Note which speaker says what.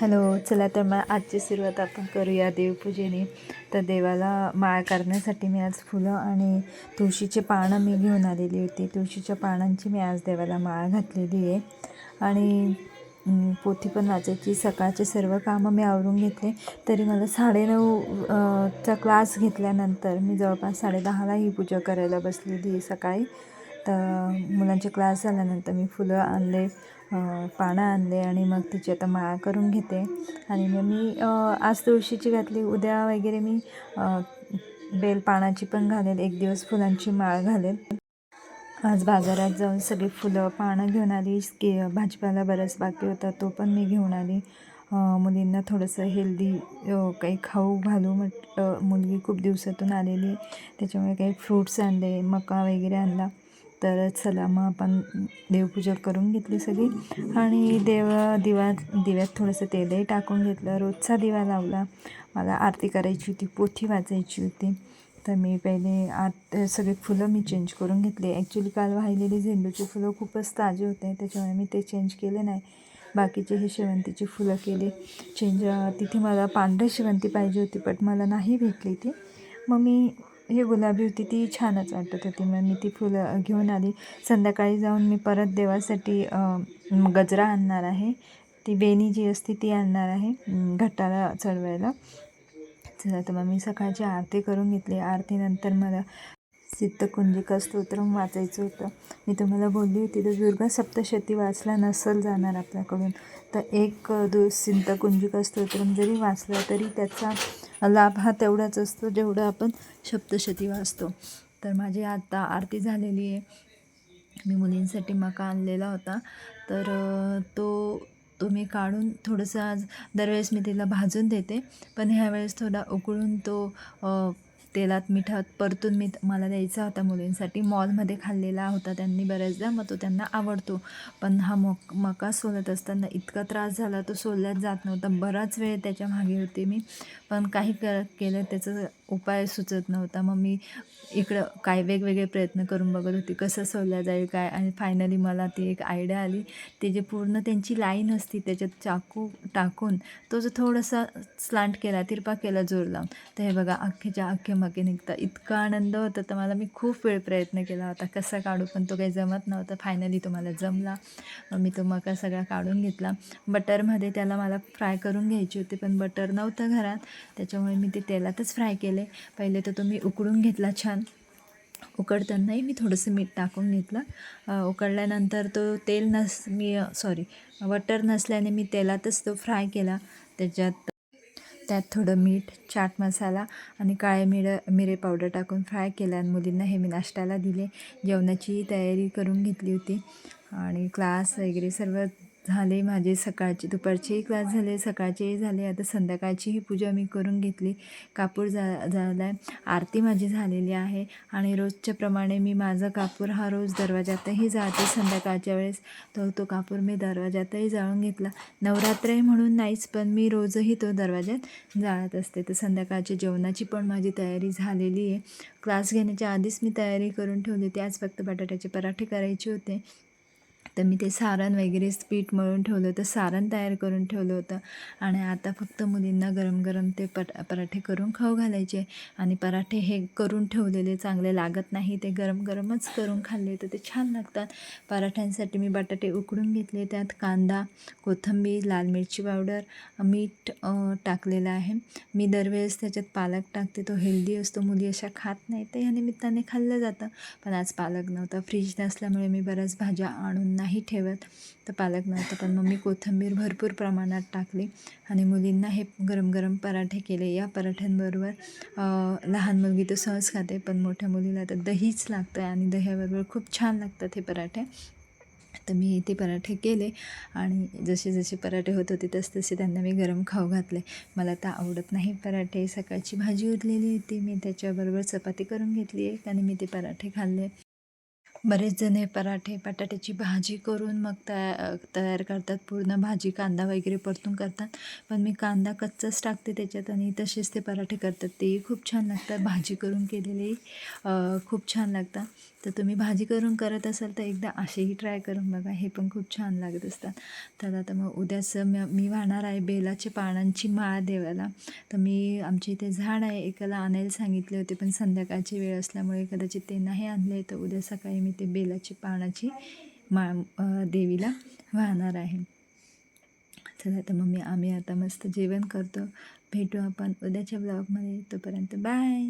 Speaker 1: Hello चला तर मग आजची सुरुवात आपण करूया देवपूजेने. तर देवाला माळ करण्यासाठी मी आज फुलं आणि तुळशीचे पानं मी घेऊन आलेली होती. तुळशीच्या पानांची मी आज देवाला माळ घातलेली आहे. आणि पोथी पण वाचायची. सकाळचे सर्व कामं मी आवरून घेतले. तरी मला साडेनऊ चा क्लास घेतल्यानंतर मी जवळपास साडेदहाला ही पूजा करायला बसलेली आहे सकाळी. तर मुलांचे क्लास झाल्यानंतर मी फुलं आणले पानं आणले आणि मग तिची आता माळा करून घेते. आणि मग मी आज तुळशीची घातली उद्या वगैरे मी बेल पानाची पण घालेल एक दिवस फुलांची माळ घालेल. आज बाजारात जाऊन सगळी फुलं पानं घेऊन आली की भाजीपाला बराच बाकी होता तो पण मी घेऊन आली. मुलींना थोडंसं हेल्दी काही खाऊ घालू म्हट मुलगी खूप दिवसातून आलेली त्याच्यामुळे काही फ्रूट्स आणले मका वगैरे आणला. तर चला मग आपण देवपूजा करून घेतली सगळी. आणि देव दिवा दिव्यात थोडंसं तेलही टाकून घेतलं. रोजचा दिवा लावला. मला आरती करायची होती पोथी वाचायची होती. तर मी पहिले आत सगळे फुलं मी चेंज करून घेतले. ॲक्च्युली काल वाहिलेली झेंडूची फुलं खूपच ताजे होते. त्याच्यामुळे मी ते चेंज केले नाही. बाकीचे हे शेवंतीची फुलं केले. चेंज तिथे मला पांढरी शेवंती पाहिजे होती बट मला नाही भेटली ती. मग मी ही गुलाबी होती ती छानच वाटत होती. मग मी ती फुलं घेऊन आली. संध्याकाळी जाऊन मी परत देवासाठी गजरा आणणार आहे. ती वेणी जी असते ती आणणार आहे घटाला चढवायला. चला तर मग मी सकाळची आरती करून घेतली. आरतीनंतर मला सिद्धकुंजिका स्तोत्रम वाचायचं होतं. मी तुम्हाला बोलली होती तर दुर्गा सप्तशती वाचला नसल जाणार आपल्याकडून. तर एक दु सिद्धकुंजिका स्तोत्रम जरी वाचलं तरी त्याचा लाभ हा तेवढाच असतो जेवढं आपण सप्तशती वाचतो. तर माझी आता आरती झालेली आहे. मी मुलींसाठी मका आणलेला होता. तर तो तो मी काढून थोडंसं आज दरवेळेस मी तिला भाजून देते. पण ह्यावेळेस थोडा उकळून तो तेलात मिठात परतून मी मला द्यायचा होता मुलींसाठी. मॉलमध्ये खाल्लेला होता त्यांनी बऱ्याचदा मग तो त्यांना आवडतो. पण हा मक मका सोलत असताना इतका त्रास झाला तो सोलल्यात जात नव्हता. बराच वेळ त्याच्यामागे होते मी. पण काही कर केलं त्याचं उपाय सुचत नव्हता. मग मी इकडं काय वेगवेगळे प्रयत्न करून बघत होती कसं सोलल्या जाईल काय? आणि फायनली मला ती एक आयडिया आली. ते जे पूर्ण त्यांची लाईन असती त्याच्यात चाकू टाकून तो जो थोडासा स्लांट केला तिरपा केला जोर लावून. तर हे बघा अख्खेच्या अख्खे निघता. इतका आनंद होता तर मला मी खूप वेळ प्रयत्न केला होता. कसा काढू पण तो काही जमत नव्हता. फायनली तो मला जमला. मग मी तो मका सगळा काढून घेतला. बटरमध्ये त्याला मला फ्राय करून घ्यायची होती पण बटर नव्हतं घरात. त्याच्यामुळे मी ते तेलातच फ्राय केले. पहिले. तर तो मी उकडून घेतला छान. उकडतानाही मी थोडंसं मीठ टाकून घेतलं. उकडल्यानंतर तो तेल नस मी सॉरी बटर नसल्याने मी तेलातच तो फ्राय केला. त्याच्यात त्यात थोडं मीठ चाट मसाला आणि काळे मिर मिरे पावडर टाकून फ्राय केला आणि मुलींना हे मी नाश्त्याला दिले. जेवणाची तयारी करून घेतली होती. आणि क्लास वगैरे सर्व झाले माझे सकाळचे दुपारचेही क्लास झाले सकाळचेही झाले आता संध्याकाळचीही पूजा मी करून घेतली. कापूर जा झाला आहे आरती माझी झालेली आहे आणि रोजच्या प्रमाणे मी माझा कापूर हा रोज दरवाजातही जाते. संध्याकाळच्या वेळेस तो तो कापूर मी दरवाजातही जाळून घेतला. नवरात्र आहे म्हणून नाहीच पण मी रोजही तो दरवाजात जाळत असते. तर संध्याकाळच्या जेवणाची पण माझी तयारी झालेली आहे. क्लास घेण्याच्या आधीच मी तयारी करून ठेवली होती. आज फक्त बटाट्याचे पराठे करायचे होते. तर मी ते सारण वगैरे पीठ मळून ठेवलं होतं सारण तयार करून ठेवलं होतं. आणि आता फक्त मुलींना गरम गरम ते पट पराठे करून खाऊ घालायचे. आणि पराठे हे करून ठेवलेले चांगले लागत नाही. ते गरम गरमच करून खाल्ले तर ते छान लागतात. पराठ्यांसाठी मी बटाटे उकडून घेतले. त्यात कांदा कोथिंबीर लाल मिरची पावडर मीठ टाकलेलं आहे. मी दरवेळेस त्याच्यात पालक टाकते. तो हेल्दी असतो. मुली अशा खात नाही तर या निमित्ताने खाल्लं जातं. पण आज पालक नव्हता. फ्रीज नसल्यामुळे मी बऱ्याच भाज्या आणून नाही ठेवत. तर पालक नव्हतं पण मग मी कोथिंबीर भरपूर प्रमाणात टाकली आणि मुलींना हे गरम गरम पराठे केले. या पराठ्यांबरोबर लहान मुलगी तर सहज खाते पण मोठ्या मुलीला तर दहीच लागतं आणि दह्याबरोबर खूप छान लागतात हे पराठे. तर मी ते पराठे केले आणि जसे जसे पराठे होत होते तस तसे त्यांना मी गरम खाऊ घातले. मला तर आवडत नाही पराठे. सकाळची भाजी उरलेली होती. मी त्याच्याबरोबर चपाती करून घेतली एक आणि मी ते पराठे खाल्ले. बरेच जण हे पराठे बटाट्याची भाजी करून मग तया तयार करतात. पूर्ण भाजी कांदा वगैरे परतून करतात. पण मी कांदा कच्चाच टाकते त्याच्यात आणि तसेच ते पराठे करतात. तेही खूप छान लागतात. भाजी करून केलेले खूप छान लागतात. तर तुम्ही भाजी करून करत असाल तर एकदा असेही ट्राय करून बघा. हे पण खूप छान लागत असतात. तर आता मग उद्याचं म मी वाहणार आहे बेलाच्या पानांची माळ देवाला. तर मी आमच्या इथे झाड आहे. एकाला आणायला सांगितले होते पण संध्याकाळची वेळ असल्यामुळे कदाचित ते नाही आणले. तर उद्या सकाळी मी ते बेलाची पानाची माळ देवीला वाहणार आहे. चला आता मग मी आम्ही आता मस्त जेवण करतो. भेटू आपण उद्याच्या ब्लॉगमध्ये. तोपर्यंत बाय!